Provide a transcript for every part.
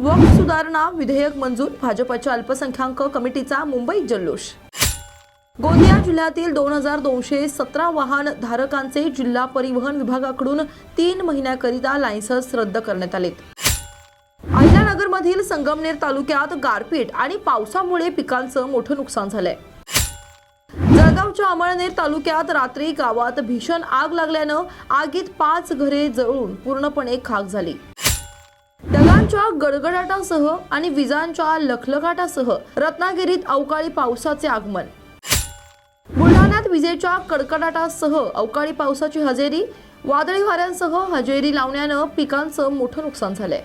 वक्फ सुधारणा विधेयक मंजूर भाजपच्या अल्पसंख्याक कमिटीचा मुंबईत जल्लोष. गोंदिया जिल्ह्यातील दोन हजार दोनशे सतरा वाहन धारकांचे जिल्हा परिवहन विभागाकडून तीन महिन्याकरिता लायसन्स रद्द करण्यात आलेत. अहिल्यानगरमधील संगमनेर तालुक्यात गारपीट आणि पावसामुळे पिकांचं मोठं नुकसान झालंय. जळगावच्या अमळनेर तालुक्यात रात्री गावात भीषण आग लागल्यानं आगीत पाच घरे जळून पूर्णपणे खाक झाली. गडगडाटासह आणि विजांच्या लखलखाटासह रत्नागिरीत अवकाळी पावसाचे आगमन. बुलढाण्यात विजेच्या कडकडाटासह अवकाळी पावसाची हजेरी वादळी वाऱ्यांसह हजेरी लावण्यानं पिकांचं मोठं नुकसान झालंय.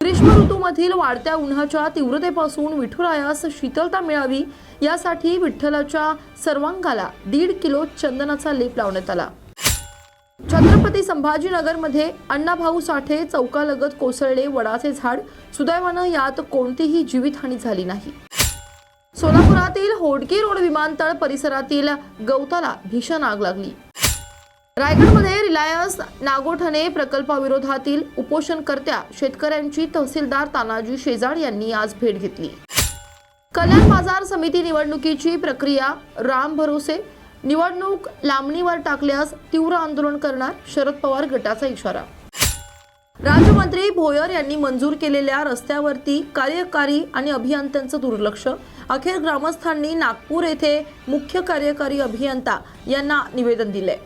ग्रीष्म ऋतूमधील वाढत्या उन्हाच्या तीव्रतेपासून विठुरायास शीतलता मिळावी यासाठी विठ्ठलाच्या सर्वांगाला दीड किलो चंदनाचा लेप लावण्यात आला. छत्रपती संभाजीनगरमध्ये अण्णाभाऊ साठे चौकालगत कोसळले वडाचे झाड. सुदैवानं यात कोणतीही जीवितहानी झाली नाही. सोलापुरातील होडकी रोड विमानतळ परिसरातील गवताला भीषण आग लागली. रायगडमध्ये रिलायन्स नागोठणे प्रकल्पाविरोधातील उपोषणकर्त्या शेतकऱ्यांची तहसीलदार तानाजी शेजाड यांनी आज भेट घेतली. कल्याण बाजार समिती निवडणुकीची प्रक्रिया राम भरोसे निवडणूक लांबणीवर टाकल्यास तीव्र आंदोलन करणार शरद पवार गटाचा इशारा. राज्यमंत्री भोयर यांनी मंजूर केलेल्या रस्त्यावरती कार्यकारी आणि अभियंत्यांचं दुर्लक्ष. अखेर ग्रामस्थांनी नागपूर येथे मुख्य कार्यकारी अभियंता यांना निवेदन दिले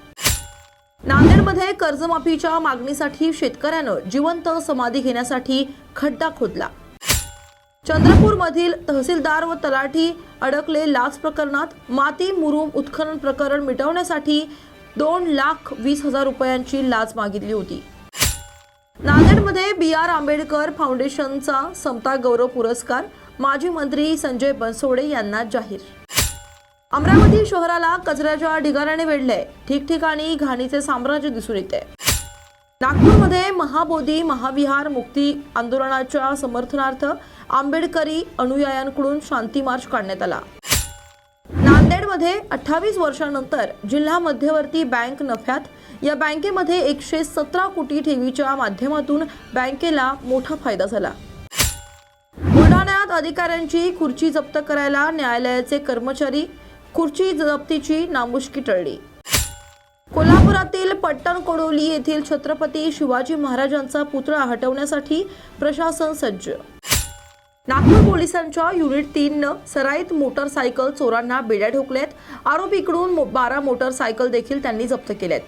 नांदेडमध्ये कर्जमाफीच्या मागणीसाठी शेतकऱ्यानं जिवंत समाधी घेण्यासाठी खड्डा खोदला. चंद्रपूरमधील तहसीलदार व तलाठी अडकले लाच प्रकरणात माती मुरुम उत्खनन प्रकरण मिटवण्यासाठी दोन लाख वीस हजार रुपयांची लाच मागितली होती. नांदेडमध्ये बी आर आंबेडकर फाउंडेशनचा समता गौरव पुरस्कार माजी मंत्री संजय बनसोडे यांना जाहीर. अमरावती शहराला कचऱ्याच्या ढिगाऱ्याने वेढले ठिकठिकाणी घाणीचे साम्राज्य दिसून येते नागपूरमध्ये महाबोधी महाविहार मुक्ती आंदोलनाच्या समर्थनार्थ आंबेडकरी अनुयायांकडून शांती मार्च काढण्यात आला. नांदेडमध्ये अठ्ठावीस वर्षांनंतर जिल्हा मध्यवर्ती बँक नफ्यात या बँकेमध्ये एकशे सतरा कोटी ठेवीच्या माध्यमातून बँकेला मोठा फायदा झाला. बुलढाण्यात अधिकाऱ्यांची खुर्ची जप्त करायला न्यायालयाचे कर्मचारी खुर्ची जप्तीची नामुष्की टळली. कोकणातील पट्टणकोडोली येथील छत्रपती शिवाजी महाराजांचा पुतळा हटवण्यासाठी प्रशासन सज्ज. नागपूर पोलिसांच्या युनिट तीननं सराईत मोटरसायकल चोरांना बेड्या ठोकल्यात. आरोपीकडून बारा मोटरसायकल देखील त्यांनी जप्त केल्यात.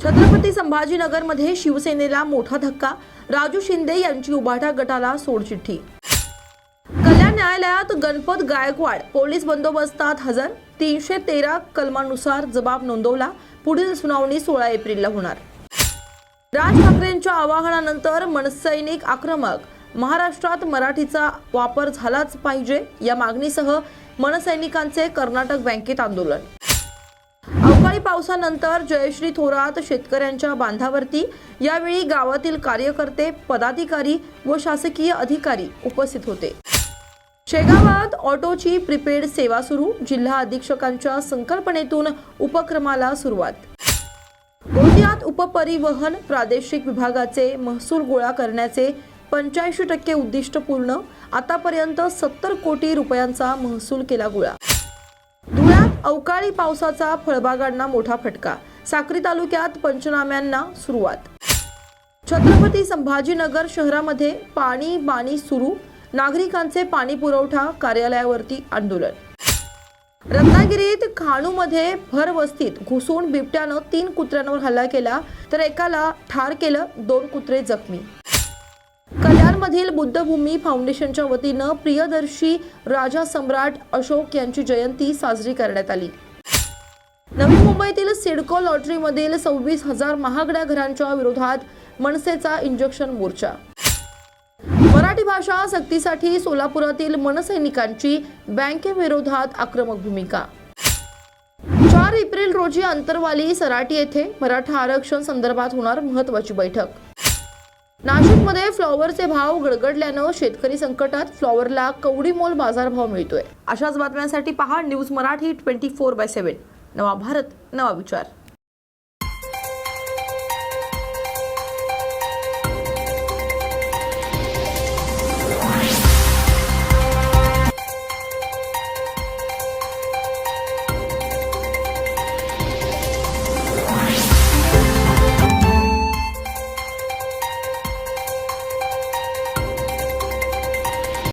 छत्रपती संभाजीनगरमध्ये शिवसेनेला मोठा धक्का. राजू शिंदे यांची उभाटा गटाला सोडचिठ्ठी. कल्याण न्यायालयात गणपत गायकवाड पोलीस बंदोबस्तात हजर. तीनशे तेरा कलमानुसार जबाब नोंदवला. पुढील सुनावणी सोळा एप्रिलला होणार. राज ठाकरेंच्या आवाहनानंतर मनसैनिक आक्रमक. महाराष्ट्रात मराठीचा वापर झालाच पाहिजे या मागणीसह मनसैनिकांचे कर्नाटक बँकेत आंदोलन. अवकाळी पावसानंतर जयश्री थोरात शेतकऱ्यांच्या बांधावरती. यावेळी गावातील कार्यकर्ते पदाधिकारी व शासकीय अधिकारी उपस्थित होते. शेगावात ऑटोची प्रीपेड सेवा सुरू. जिल्हा अधीक्षकांच्या संकल्पनेतून उपक्रमाला सुरुवात. गोंदियात उपपरिवहन प्रादेशिक विभागाचे महसूल गोळा करण्याचे पंच्याऐंशी टक्के उद्दिष्ट पूर्ण. आतापर्यंत सत्तर कोटी रुपयांचा महसूल केला गोळा. धुळ्यात अवकाळी पावसाचा फळबागांना मोठा फटका. साक्री तालुक्यात पंचनाम्यांना सुरुवात. छत्रपती संभाजीनगर शहरामध्ये पाणी बाणी सुरू. नागरिकांचे पाणी पुरवठा कार्यालयावरती आंदोलन. रत्नागिरीत खाणूमध्ये भर वस्तीत घुसून बिबट्यानं तीन कुत्र्यांवर हल्ला केला तर एकाला ठार केलं दोन कुत्रे जखमी. कल्याणमधील बुद्धभूमी फाउंडेशनच्या वतीनं प्रियदर्शी राजा सम्राट अशोक यांची जयंती साजरी करण्यात आली. नवी मुंबईतील सिडको लॉटरीमधील सव्वीस हजार महागड्या घरांच्या विरोधात मनसेचा इंजेक्शन मोर्चा. मराठी भाषा सक्तीसाठी सोलापुरातील मनसैनिकांची बँकेविरोधात आक्रमक भूमिका. चार एप्रिल रोजी अंतरवाली सराटी येथे मराठा आरक्षण संदर्भात होणार महत्वाची बैठक. नाशिकमध्ये फ्लॉवरचे भाव गडगडल्यानं शेतकरी संकटात फ्लॉवरला कवडी मोल बाजारभाव मिळतोय. अशाच बातम्यांसाठी पहा news Marathi twenty four by seven. नवा भारत नवा विचार.